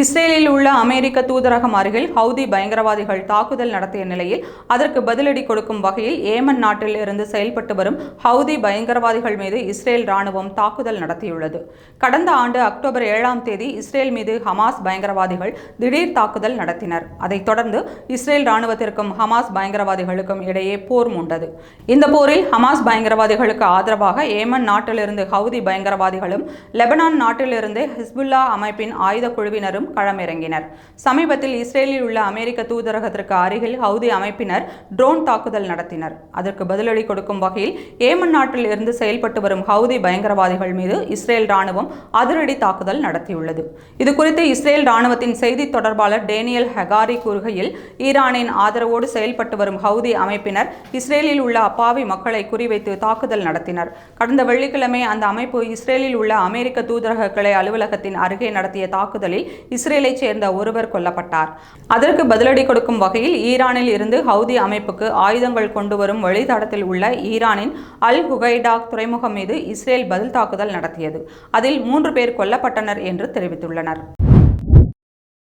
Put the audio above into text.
இஸ்ரேலில் உள்ள அமெரிக்க தூதரகம் அருகில் ஹவுதி பயங்கரவாதிகள் தாக்குதல் நடத்திய நிலையில் அதற்கு பதிலடி கொடுக்கும் வகையில் ஏமன் நாட்டில் இருந்து செயல்பட்டு வரும் ஹவுதி பயங்கரவாதிகள் மீது இஸ்ரேல் ராணுவம் தாக்குதல் நடத்தியுள்ளது. கடந்த ஆண்டு அக்டோபர் ஏழாம் தேதி இஸ்ரேல் மீது ஹமாஸ் பயங்கரவாதிகள் திடீர் தாக்குதல் நடத்தினர். அதைத் தொடர்ந்து இஸ்ரேல் ராணுவத்திற்கும் ஹமாஸ் பயங்கரவாதிகளுக்கும் இடையே போர் மூண்டது. இந்த போரில் ஹமாஸ் பயங்கரவாதிகளுக்கு ஆதரவாக ஏமன் நாட்டிலிருந்து ஹவுதி பயங்கரவாதிகளும் லெபனான் நாட்டிலிருந்து ஹிஸ்புல்லா அமைப்பின் ஆயுத குழுவினரும் களமிறங்கினர். சமீபத்தில் இஸ்ரேலில் உள்ள அமெரிக்க தூதரகத்திற்கு அருகில் ஹவுதி அமைப்பினர் ட்ரோன் தாக்குதல் நடத்தினர். அதற்கு பதிலடி கொடுக்கும் வகையில் ஏமன் நாட்டில் இருந்து செயல்பட்டு வரும் ஹவுதி பயங்கரவாதிகள் மீது இஸ்ரேல் ராணுவம் அதிரடி தாக்குதல் நடத்தியுள்ளது. இதுகுறித்து இஸ்ரேல் ராணுவத்தின் செய்தி தொடர்பாளர் டேனியல் ஹெகாரி கூறுகையில் ஈரானின் ஆதரவோடு செயல்பட்டு வரும் ஹவுதி அமைப்பினர் இஸ்ரேலில் உள்ள அப்பாவி மக்களை குறிவைத்து தாக்குதல் நடத்தினர். கடந்த வெள்ளிக்கிழமை அந்த அமைப்பு இஸ்ரேலில் உள்ள அமெரிக்க தூதரக கிளை அலுவலகத்தின் அருகே நடத்திய தாக்குதலில் இஸ்ரேலைச் சேர்ந்த ஒருவர் கொல்லப்பட்டார். அதற்கு பதிலடி கொடுக்கும் வகையில் ஈரானில் இருந்து ஹவுதி அமைப்புக்கு ஆயுதங்கள் கொண்டு வரும் வழித்தடத்தில் உள்ள ஈரானின் அல் ஹுகைடா துறைமுகம் மீது இஸ்ரேல் பதில் தாக்குதல் நடத்தியது. அதில் மூன்று பேர் கொல்லப்பட்டனர் என்று தெரிவித்துள்ளனர்.